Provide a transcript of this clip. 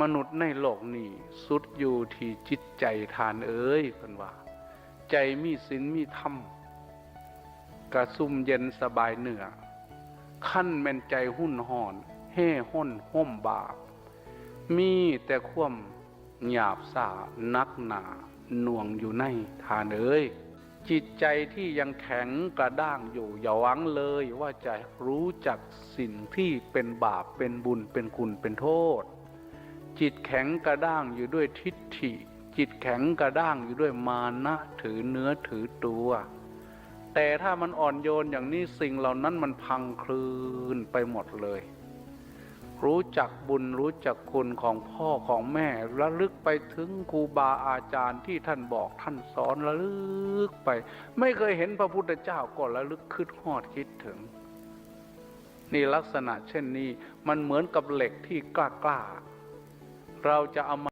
มนุษย์ในโลกนี้สุดอยู่ที่จิตใจทานเอ้ยคนว่า ใจมีศีลมีธรรมกระซุ่มเย็นสบายเหนือขั้นแม่นใจหุ่นห่อนแห่ห้นห่มบาป มีแต่ความหยาบสานักหนาหน่วงอยู่ในทานเอ้ยจิตใจที่ยังแข็งกระด้างอยู่อย่าหวังเลยว่าจะรู้จักสิ่งที่เป็นบาปเป็นบุญเป็นคุณเป็นโทษ จิตแข็งกระด้างอยู่ด้วยทิฏฐิ จิตแข็งกระด้างอยู่ด้วยมานะถือเนื้อถือตัว แต่ถ้ามันอ่อนโยนอย่างนี้สิ่งเหล่านั้นมันพังคลืนไปหมดเลย รู้จักบุญรู้จักคุณของพ่อของแม่ระลึกไปถึงครูบาอาจารย์ที่ท่านบอกท่านสอนระลึกไป ไม่เคยเห็นพระพุทธเจ้าก็ระลึกคิดฮอดคิดถึงนี่ลักษณะเช่นนี้มันเหมือนกับเหล็กที่กล้ากล้า เราจะเอามา